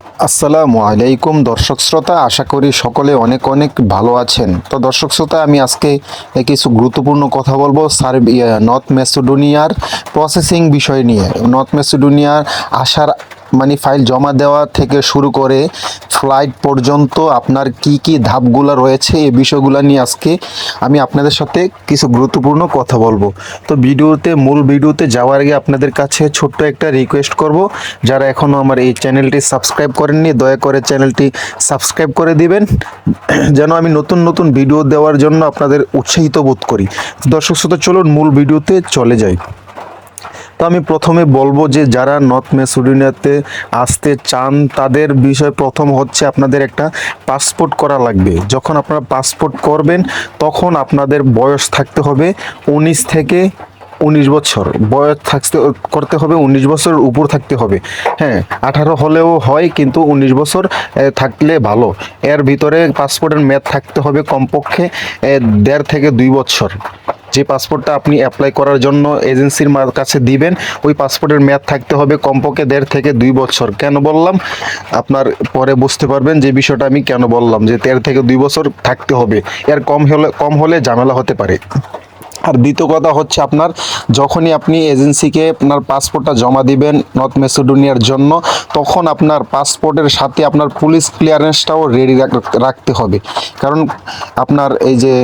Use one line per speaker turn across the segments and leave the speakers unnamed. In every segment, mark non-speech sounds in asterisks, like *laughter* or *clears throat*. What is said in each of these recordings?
আসসালামু আলাইকুম দর্শক শ্রোতা আশা করি সকলে অনেক অনেক ভালো আছেন। তো দর্শক শ্রোতা আমি আজকে কিছু গুরুত্বপূর্ণ কথা বলব সার্ব ইয়ে, নর্থ মেসিডোনিয়ার প্রসেসিং বিষয় নিয়ে। নর্থ মেসিডোনিয়ার আসার মানে ফাইল জমা দেওয়া থেকে শুরু করে ফ্লাইট পর্যন্ত আপনার কি কি ধাপগুলো রয়েছে এই বিষয়গুলো নিয়ে আজকে আমি আপনাদের সাথে কিছু গুরুত্বপূর্ণ কথা বলব। তো ভিডিওতে, মূল ভিডিওতে যাওয়ার আগে আপনাদের কাছে ছোট্ট একটা রিকোয়েস্ট করব। যারা এখনও আমার এই চ্যানেলটি সাবস্ক্রাইব করেননি, দয়া করে চ্যানেলটি সাবস্ক্রাইব করে দিবেন, যেন আমি নতুন নতুন ভিডিও দেওয়ার জন্য আপনাদের উৎসাহিত বোধ করি। দর্শক শ্রোতা, চলুন মূল ভিডিওতে চলে যাই। তো আমি প্রথমে বলব যে যারা নর্থ মেসিডোনিয়াতে আসতে চান, তাদের বিষয় প্রথম হচ্ছে আপনাদের একটা পাসপোর্ট করা লাগবে। যখন আপনারা পাসপোর্ট করবেন, তখন আপনাদের বয়স থাকতে হবে উনিশ থেকে উনিশ বছর। বয়স থাকতে, করতে হবে উনিশ বছরের উপর থাকতে হবে। হ্যাঁ আঠারো হলেও হয়, কিন্তু উনিশ বছর থাকলে ভালো। এর ভিতরে পাসপোর্টের মেয়াদ থাকতে হবে কমপক্ষে দেড় থেকে দুই বছর। যে পাসপোর্টটা আপনি অ্যাপ্লাই করার জন্য এজেন্সির কাছে দিবেন, ওই পাসপোর্টের মেয়াদ থাকতে হবে কমপক্ষে দেড় থেকে দুই বছর। কেন বললাম? আপনার পরে বুঝতে পারবেন যে বিষয়টা আমি কেন বললাম, যে দেড় থেকে দুই বছর থাকতে হবে। এর কম হলে কম হলে ঝামেলা হতে পারে। আর দ্বিতীয় কথা হচ্ছে আপনার, যখনই আপনি এজেন্সিকে আপনার পাসপোর্টটা জমা দিবেন নর্থ মেসিডোনিয়ার জন্য, তখন আপনার পাসপোর্টের সাথে আপনার পুলিশ ক্লিয়ারেন্সটাও রেডি রাখতে হবে। কারণ আপনার এই যে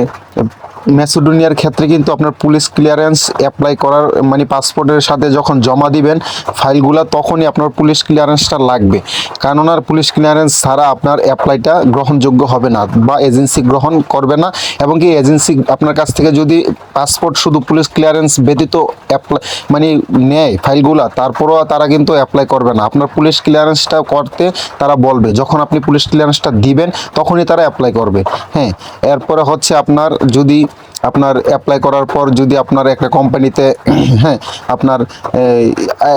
ম্যাসিডোনিয়ার ক্ষেত্রে কিন্তু আপনার পুলিশ ক্লিয়ারেন্স অ্যাপ্লাই করার মানে পাসপোর্টের সাথে যখন জমা দিবেন ফাইলগুলো, তখনই আপনার পুলিশ ক্লিয়ারেন্সটা লাগবে। কারণ আর পুলিশ ক্লিয়ারেন্স ছাড়া আপনার অ্যাপ্লাইটা গ্রহণযোগ্য হবে না বা এজেন্সি গ্রহণ করবে না এবং কি এজেন্সি আপনার কাছ থেকে যদি পাসপোর্ট শুধু পুলিশ ক্লিয়ারেন্স ব্যতীত অ্যাপ্লাই মানে নেয় ফাইলগুলো, তারপরও তারা কিন্তু অ্যাপ্লাই করবে না। আপনার পুলিশ ক্লিয়ারেন্সটা করতে তারা বলবে। যখন আপনি পুলিশ ক্লিয়ারেন্সটা দিবেন, তখনই তারা অ্যাপ্লাই করবে। হ্যাঁ এরপরে হচ্ছে আপনার যদি আপনার অ্যাপ্লাই করার পর যদি আপনার একটা কোম্পানিতে *clears throat* হ্যাঁ আপনার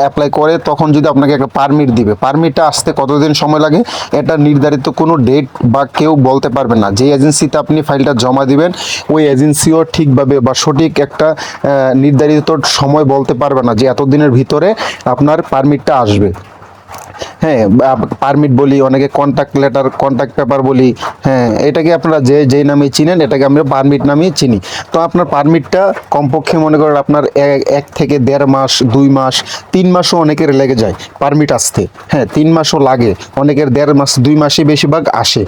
অ্যাপ্লাই করে, তখন যদি আপনাকে একটা পারমিট দিবে। পারমিটটা আসতে কতদিন সময় লাগে? এটা নির্ধারিত কোনো ডেট বা কেউ বলতে পারবে না। যে এজেন্সিতে আপনি ফাইলটা জমা দিবেন, ওই এজেন্সিও ঠিকভাবে বা সঠিক একটা নির্ধারিত সময় বলতে পারবে না যে এতদিনের ভিতরে আপনার পারমিটটা আসবে। হ্যাঁ পারমিট বলি, অনেকে কন্ট্যাক্ট লেটার কন্ট্যাক্ট পেপার বলি হ্যাঁ এটাকে আপনারা যে, যেই নামে চিনেন, এটাকে আমরা পারমিট নামেই চিনি। তো আপনার পারমিটটা কমপক্ষে মনে করেন আপনার এক থেকে দেড় মাস, দুই মাস, তিন মাসও অনেকের লেগে যায় পারমিট আসতে। হ্যাঁ তিন মাসও লাগে, অনেকের দেড় মাস, দুই মাসে বেশিরভাগ আসে।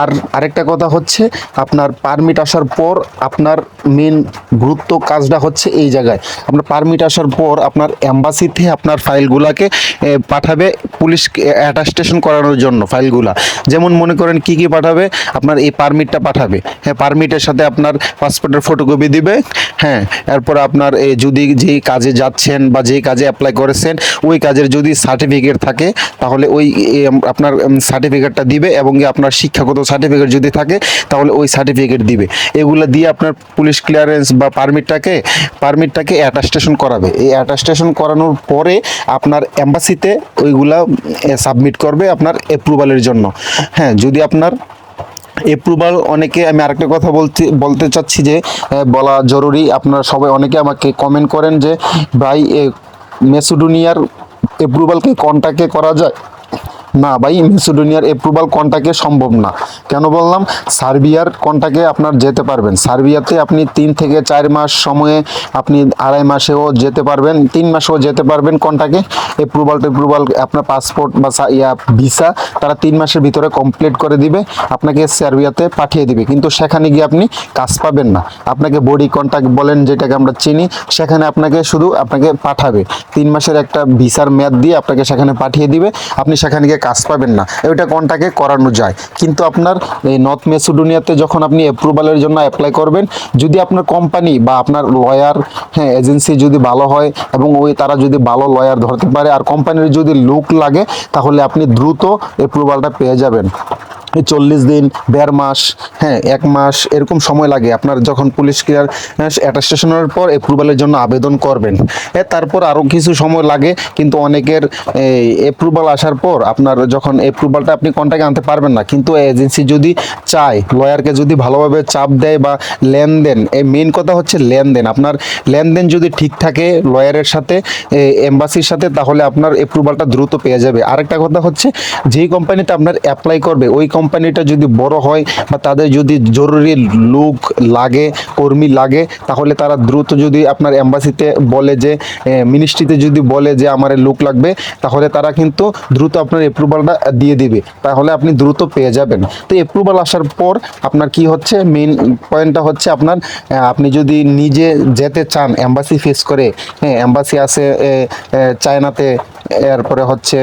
আর আরেকটা কথা হচ্ছে, আপনার পারমিট আসার পর আপনার মেন গুরুত্ব কাজটা হচ্ছে এই জায়গায়। আপনার পারমিট আসার পর আপনার অ্যাম্বাসিতে আপনার ফাইলগুলাকে পাঠাবে পুলিশ অ্যাটাস্টেশন করানোর জন্য ফাইলগুলা। যেমন মনে করেন কি কি পাঠাবে, আপনার এই পারমিটটা পাঠাবে। হ্যাঁ পারমিটের সাথে আপনার পাসপোর্টের ফটোকপি দিবে। হ্যাঁ এরপর আপনার যদি যেই কাজে যাচ্ছেন বা যেই কাজে অ্যাপ্লাই করেছেন, ওই কাজের যদি সার্টিফিকেট থাকে, তাহলে ওই আপনার সার্টিফিকেটটা দিবে এবং আপনার শিক্ষাগত সার্টিফিকেট যদি থাকে, তাহলে ওই সার্টিফিকেট দিবে। এগুলো দিয়ে আপনার পুলিশ ক্লিয়ারেন্স বা পারমিটটাকে পারমিটটাকে অ্যাটাস্টেশন করাবে। এই অ্যাটাস্টেশন করানোর পরে আপনার অ্যাম্বাসিতে ওইগুলা সাবমিট করবে আপনার অ্যাপ্রুভালের জন্য। হ্যাঁ যদি আপনার অ্যাপ্রুভাল অনেকে, আমি আরেকটা কথা বলতে বলতে চাচ্ছি যে বলা জরুরি, আপনারা সবাই অনেকে আমাকে কমেন্ট করেন যে, ভাই মেসিডোনিয়ার অ্যাপ্রুভালকে কন্ট্যাক্টে করা যায়? না ভাই, মেসিডোনিয়ার অ্যাপ্রুভাল কন্ট্যাক্টে সম্ভব না। কেন বললাম? সার্বিয়ার কন্ট্যাক্টে আপনার যেতে পারবেন। সার্বিয়াতে আপনি তিন থেকে চার মাস সময়ে আপনি আড়াই মাসেও যেতে পারবেন, তিন মাসেও যেতে পারবেন কন্ট্যাক্টে অ্যাপ্রুভাল টেপ্রুভাল আপনার পাসপোর্ট বা ইয়া ভিসা তারা তিন মাসের ভিতরে কমপ্লিট করে দিবে, আপনাকে সার্বিয়াতে পাঠিয়ে দিবে। কিন্তু সেখানে গিয়ে আপনি কাজ পাবেন না। আপনাকে বডি কন্ট্যাক্ট বলেন, যেটাকে আমরা চিনি, সেখানে আপনাকে শুধু আপনাকে পাঠাবে। তিন মাসের একটা ভিসার মেয়াদ দিয়ে আপনাকে সেখানে পাঠিয়ে দিবে। আপনি সেখানে গিয়ে কাজ পাবেন না। ওইটা কন্ট্যাক্টে করানো যায়। কিন্তু আপনার এই নর্থ মেসিডোনিয়াতে যখন আপনি অ্যাপ্রুভালের জন্য অ্যাপ্লাই করবেন, যদি আপনার কোম্পানি বা আপনার লয়ার হ্যাঁ এজেন্সি যদি ভালো হয় এবং ওই তারা যদি ভালো লয়ার ধরতে পারে, আর কোম্পানির যদি লুক লাগে, তাহলে আপনি দ্রুত অ্যাপ্রুভালটা পেয়ে যাবেন। চল্লিশ দিন, দেড় মাস হ্যাঁ এক মাস, এরকম সময় লাগে। আপনার যখন পুলিশ ক্লিয়ার অ্যাটাস্টেশনের পর অ্যাপ্রুভালের জন্য আবেদন করবেন। এ তারপর আরও কিছু সময় লাগে, কিন্তু অনেকের অ্যাপ্রুভাল আসার পর আপনার যখন অ্যাপ্রুভালটা আপনি কন্ট্যাক্টে আনতে পারবেন না। কিন্তু এজেন্সি যদি চায় লয়ারকে যদি ভালোভাবে চাপ দেয় বা লেনদেন, এই মেন কথা হচ্ছে লেনদেন। আপনার লেনদেন যদি ঠিক থাকে লয়ারের সাথে এম্বাসির সাথে, তাহলে আপনার অ্যাপ্রুভালটা দ্রুত পেয়ে যাবে। আরেকটা কথা হচ্ছে, যেই কোম্পানিতে আপনার অ্যাপ্লাই করবে, ওই কোম্পানিটা যদি বড় হয় বা তাদের যদি জরুরি লোক লাগে, কর্মী লাগে, তাহলে তারা দ্রুত যদি আপনার এম্বাসিতে বলে যে মিনিস্ট্রিতে যদি বলে যে আমার লোক লাগবে, তাহলে তারা কিন্তু দ্রুত আপনার অ্যাপ্রুভালটা দিয়ে দিবে। তাহলে আপনি দ্রুত পেয়ে যাবেন। তো অ্যাপ্রুভাল আসার পর আপনার কি হচ্ছে? মেইন পয়েন্টটা হচ্ছে আপনার আপনি যদি নিজে যেতে চান এম্বাসি ফেস করে হ্যাঁ এম্বাসি আছে চায়নাতে এরপরে হচ্ছে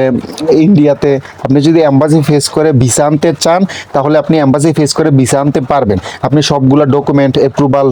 ইন্ডিয়াতে আপনি যদি এম্বাসি ফেস করে ভিসা আনতে চান, তাহলে আপনি অ্যাম্বাসি ফেস করে ভিসা আনতে পারবেন। আপনি সবগুলা ডকুমেন্ট অ্যাপ্রুভাল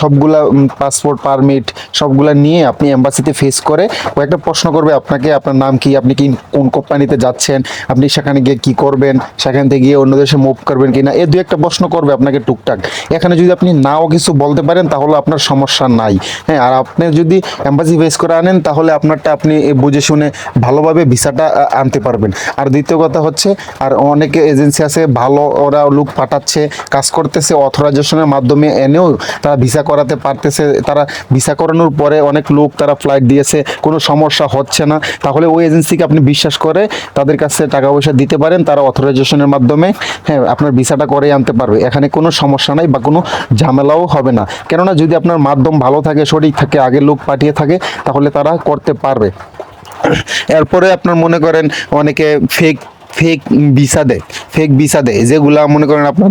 সবগুলা পাসপোর্ট পারমিট সবগুলা নিয়ে আপনি এম্বাসিতে ফেস করে কয়েকটা প্রশ্ন করবে আপনাকে, আপনার নাম কি, আপনি কি, কোন কোম্পানিতে যাচ্ছেন, আপনি সেখানে গিয়ে কি করবেন, সেখান থেকে গিয়ে অন্য দেশে মুভ করবেন কি না এ দু একটা প্রশ্ন করবে আপনাকে টুকটাক। এখানে যদি আপনি নাও কিছু বলতে পারেন, তাহলে আপনার সমস্যা নাই। হ্যাঁ আর আপনি যদি অ্যাম্বাসি ফেস করে আনেন, তাহলে আপনারটা আপনি বুঝে শুনে ভালোভাবে ভিসাটা আনতে পারবেন। আর দ্বিতীয় কথা হচ্ছে, আর অনেকে এজেন্সি আছে, ভালো ওরা লোক পাঠাচ্ছে, কাজ করতেছে অথরাইজেশনের মাধ্যমে এনেও তারা ভিসা করাতে পারতেছে। তারা ভিসা করানোর পরে অনেক লোক তারা ফ্লাইট দিয়েছে, কোনো সমস্যা হচ্ছে না। তাহলে ওই এজেন্সিকে আপনি বিশ্বাস করে তাদের কাছে টাকা পয়সা দিতে পারেন, তারা অথরাইজেশনের মাধ্যমে হ্যাঁ আপনার ভিসাটা করে আনতে পারবে। এখানে কোনো সমস্যা নাই বা কোনো ঝামেলাও হবে না। কেননা যদি আপনার মাধ্যম ভালো থাকে, সঠিক থাকে আগে লোক পাঠিয়ে থাকে, তাহলে তারা করতে পারবে। এরপরে আপনার মনে করেন অনেকে ফেক ফেক ভিসা দেয় ফেক ভিসা দেয় যেগুলা মনে করেন আপনার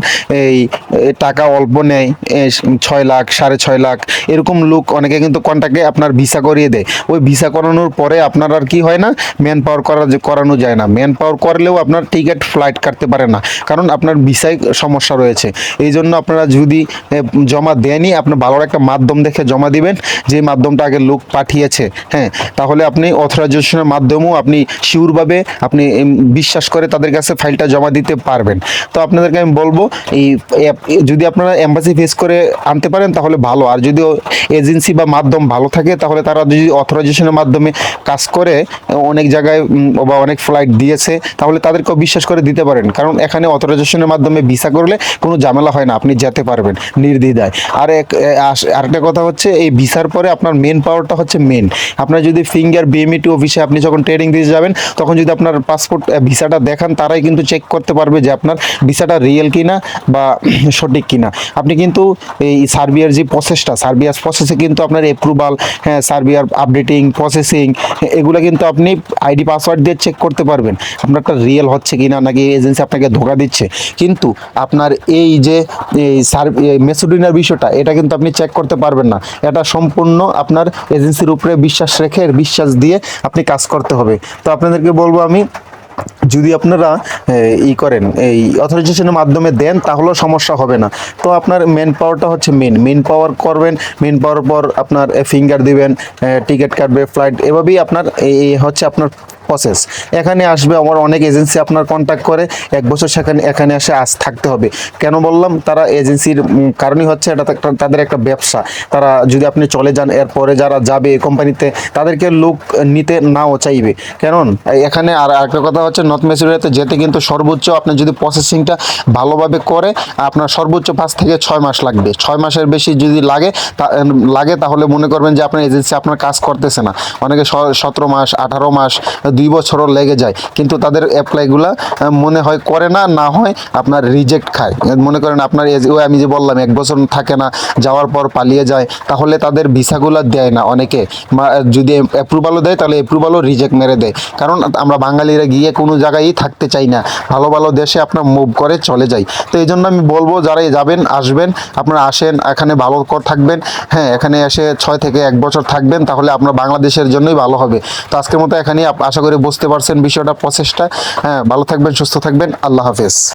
এই টাকা অল্প নেয় ছয় লাখ, সাড়ে ছয় লাখ, এরকম লোক অনেকে কিন্তু কন্ট্যাক্টে আপনার ভিসা করিয়ে দেয়। ওই ভিসা করানোর পরে আপনার আর কি হয় না ম্যান পাওয়ার করা, করানো যায় না। ম্যান পাওয়ার করলেও আপনার টিকিট ফ্লাইট কাটতে পারে না, কারণ আপনার ভিসায় সমস্যা রয়েছে। এই জন্য আপনারা যদি জমা দেনই, আপনার ভালো একটা মাধ্যম দেখে জমা দিবেন, যে মাধ্যমটা আগে লোক পাঠিয়েছে হ্যাঁ তাহলে আপনি অথরাইজেশনের মাধ্যমেও আপনি শিওরভাবে আপনি বিশ্বাস করে তাদের কাছে ফাইলটা জমা দিতে পারবেন। তো আপনাদেরকে আমি বলব, এই যদি আপনারা এম্বাসি ফেস করে আনতে পারেন তাহলে ভালো। আর যদি এজেন্সি বা মাধ্যম ভালো থাকে, তাহলে তারা যদি অথরাইজেশনের মাধ্যমে কাজ করে, অনেক জায়গায় বা অনেক ফ্লাইট দিয়েছে, তাহলে তাদেরকেও বিশ্বাস করে দিতে পারেন। কারণ এখানে অথরাইজেশনের মাধ্যমে ভিসা করলে কোনো ঝামেলা হয় না, আপনি যেতে পারবেন নির্দ্বিধায়। আর এক আরেকটা কথা হচ্ছে, এই ভিসার পরে আপনার মেন পাওয়ারটা হচ্ছে মেন আপনার যদি ফিঙ্গার বিএমই টু অফিসে আপনি যখন ট্রেনিং দিতে যাবেন, তখন যদি আপনার পাসপোর্ট ভিসাটা দেখান, তারাই কিন্তু চেক করতে পারবে যে আপনার ভিসাটা রিয়েল কিনা বা *clears throat* সঠিক কিনা। আপনি কিন্তু এই সার্বিয়ার যে প্রসেসটা সার্বিয়ার প্রসেসে কিন্তু আপনার অ্যাপ্রুভাল হ্যাঁ সার্বিয়ার আপডেটিং প্রসেসিং এগুলো কিন্তু আপনি আইডি পাসওয়ার্ড দিয়ে চেক করতে পারবেন। আপনারটা রিয়েল হচ্ছে কিনা নাকি এজেন্সি আপনাকে ধোকা দিচ্ছে। কিন্তু আপনার এই যে মেসোডিনার বিষয়টা, এটা কিন্তু আপনি চেক করতে পারবেন না। এটা সম্পূর্ণ আপনার এজেন্সির উপরে বিশ্বাস রেখে, বিশ্বাস দিয়ে আপনি কাজ করতে হবে। তো আপনাদেরকে বলব আমি যদি আপনারা ই করেন, এই অথরাইজেশনের মাধ্যমে দেন, তাহলেও সমস্যা হবে না। তো আপনার মেন পাওয়ারটা হচ্ছে মেন মেন পাওয়ার করবেন মেন পাওয়ার পর আপনার ফিঙ্গার দিবেন টিকিট কাটবে ফ্লাইট এভাবেই আপনার এই হচ্ছে আপনার প্রসেস এখানে আসবে, আমার অনেক এজেন্সি আপনার কন্ট্যাক্ট করে, এক বছর সেখানে, এখানে এসে আস থাকতে হবে। কেন বললাম? তারা এজেন্সির কারণই হচ্ছে এটা তাদের একটা ব্যবসা। তারা যদি আপনি চলে যান, এরপরে যারা যাবে এই কোম্পানিতে তাদেরকে লোক নিতে নাও চাইবে। এই এখানে আর একটা কথা হচ্ছে নর্থ মেসিডোরিয়াতে যেতে কিন্তু সর্বোচ্চ আপনার যদি প্রসেসিংটা ভালোভাবে করে, আপনার সর্বোচ্চ পাঁচ থেকে ছয় মাস লাগবে। ছয় মাসের বেশি যদি লাগে লাগে তাহলে মনে করবেন যে আপনার এজেন্সি আপনার কাজ করতেছে না। অনেকে সতেরো মাস, আঠারো মাস দুই বছরও লেগে যায়। কিন্তু তাদের অ্যাপ্লাইগুলা মনে হয় করে না না হয় আপনার রিজেক্ট খায়। মনে করেন আপনার ওই আমি যে বললাম, এক বছর থাকে না, যাওয়ার পর পালিয়ে যায়, তাহলে তাদের ভিসাগুলো দেয় না অনেকে। যদি অ্যাপ্রুভালও দেয়, তাহলে অ্যাপ্রুভালও রিজেক্ট মেরে দেয়। কারণ আমরা বাঙালিরা গিয়ে কোনো জায়গায় থাকতে চাই না। ভালো ভালো দেশে আপনার মুভ করে চলে যাই তো এই জন্য আমি বলব, যারা যাবেন, আসবেন, আপনারা আসেন, এখানে ভালো কর থাকবেন। হ্যাঁ এখানে এসে ছয় থেকে এক বছর থাকবেন, তাহলে আপনার বাংলাদেশের জন্যই ভালো হবে। তো আজকের মতো এখানেই আশা করি বুঝতে পারছেন বিষয়টা প্রচেষ্টা হ্যাঁ ভালো থাকবেন সুস্থ থাকবেন। আল্লাহ হাফেজ।